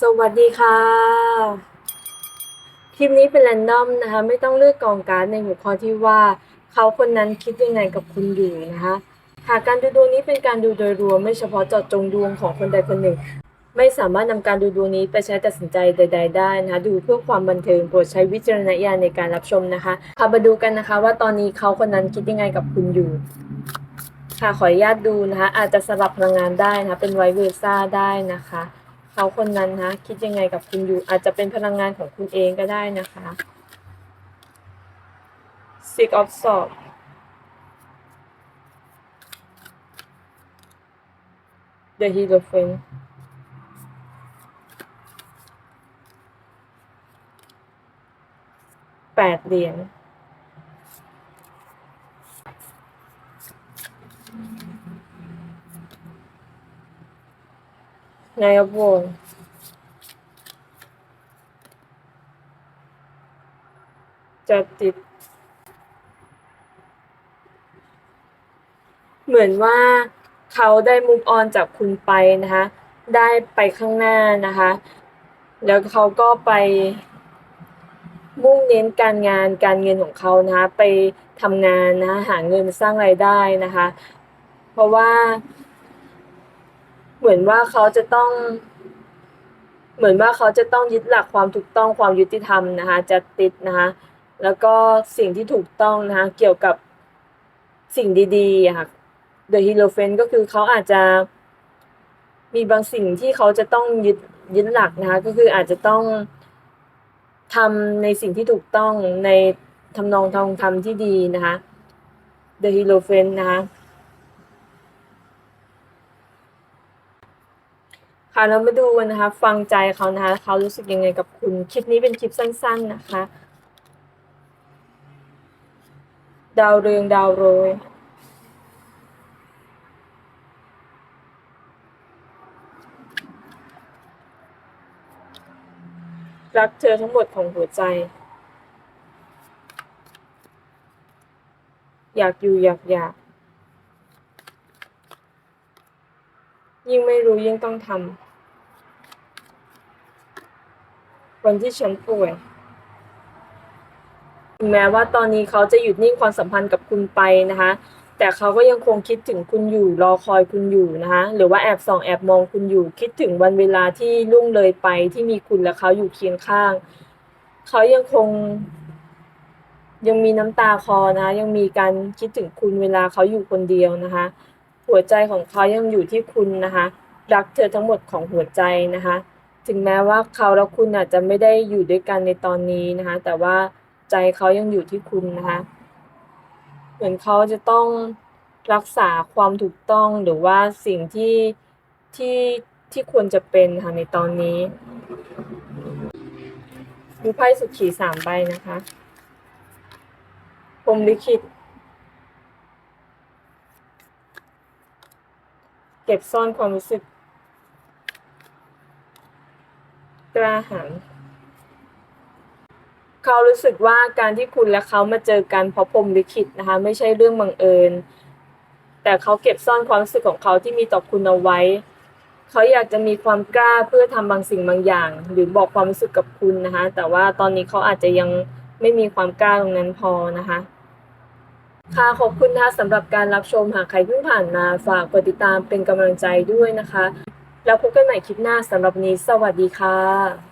สวัสดีค่ะ คลิปนี้เป็นแรนดอมนะคะ ไม่ต้องเลือกกองการ์ดในหัวข้อที่ว่า เขาคนนั้นคิดยังไงกับคุณอยู่นะคะหากการดูดวงนี้เป็นการดูโดยรวม ไม่เฉพาะเจาะจงดวงของคนใดคนหนึ่ง ไม่สามารถนำการดูดวงนี้ไปใช้ตัดสินใจใด ๆ ได้นะคะ ดูเพื่อความบันเทิงโปรดใช้วิจารณญาณในการรับชมนะคะค่ะมาดูกันนะคะ ว่าตอนนี้เขาคนนั้นคิดยังไงกับคุณอยู่ค่ะขออนุญาตดูนะคะ อาจจะสลับพลังงานได้นะคะ เป็นไวเวอร์ซ่าได้นะคะ เขาคนนั้นนะคิดยังไงกับคุณอยู่ อาจจะเป็นพลังงานของคุณเองก็ได้นะคะ Six of Swords The Hierophant แปดเหรียญ นายกวงจะติดเหมือนว่าเขาได้มุกออนจากคุณไปนะคะ ได้ไปข้างหน้านะคะ แล้วเขาก็ไปมุ่งเน้นการงานการเงินของเขานะคะไปทำงานนะคะหาเงินสร้างรายได้นะคะ เพราะว่า เหมือนว่าเขาจะต้อง เหมือนว่าเขาจะต้องยึดหลักความถูกต้องความยุติธรรมนะคะจะติดนะคะแล้วก็สิ่งที่ถูกต้องนะคะเกี่ยวกับสิ่งดีๆค่ะ The Hierophant ก็คือเขาอาจจะมีบางสิ่งที่เขาจะต้องยึดยึดหลักนะคะก็คืออาจจะต้องทำในสิ่งที่ถูกต้องในทำนองทองธรรมที่ดีนะคะ The Hierophant นะคะ ค่ะเรามาดูกันนะคะ ฟังใจเขานะคะเขารู้สึกยังไงกับคุณคลิปนี้เป็นคลิปสั้น ๆนะคะ ดาวเรืองดาวโรยรักเธอทั้งหมดของหัวใจ อยากอยู่อยากอยากยิ่งไม่รู้ยิ่งต้องทำ วันที่ฉันป่วยถึงแม้ว่าตอนนี้เขาจะหยุดนิ่งความสัมพันธ์กับคุณไปนะคะ แต่เขาก็ยังคงคิดถึงคุณอยู่ รอคอยคุณอยู่นะคะ หรือว่าแอบส่องแอบมองคุณอยู่ คิดถึงวันเวลาที่ล่วงเลยไปที่มีคุณและเขาอยู่เคียงข้าง เขายังคง ยังมีน้ำตาคลอนะคะยังมีการคิดถึงคุณเวลาเขาอยู่คนเดียวนะคะ หัวใจของเขายังอยู่ที่คุณนะคะ รักเธอทั้งหมดของหัวใจนะคะ ถึงแม้ว่าเขาและคุณอาจจะไม่ได้อยู่ด้วยกันในตอนนี้นะคะ แต่ว่าใจเขายังอยู่ที่คุณนะคะ เหมือนเขาจะต้องรักษาความถูกต้องหรือว่าสิ่งที่ที่ที่ควรจะเป็นค่ะในตอนนี้ดูไพ่สุขีสามใบนะคะพรมลิขิต เก็บซ่อนความรู้สึก ก ล้าหาญเขารู้สึกว่าการที่คุณและเขามาเจอกันเพราะพรมลิขิตนะคะ ไม่ใช่เรื่องบังเอิญ แต่เขาเก็บซ่อนความรู้สึกของเขาที่มีต่อคุณเอาไว้ เขาอยากจะมีความกล้าเพื่อทำบางสิ่งบางอย่าง หรือบอกความรู้สึกกับคุณนะคะ แต่ว่าตอนนี้เขาอาจจะยังไม่มีความกล้าตรงนั้นพอนะคะค่ะขอบคุณนะคะสำหรับการรับชมหากใครเพิ่งผ่านมาฝากกดติดตามเป็นกำลังใจด้วยนะคะ แล้วพบกันใหม่คลิปหน้าสำหรับนี้ สวัสดีค่ะ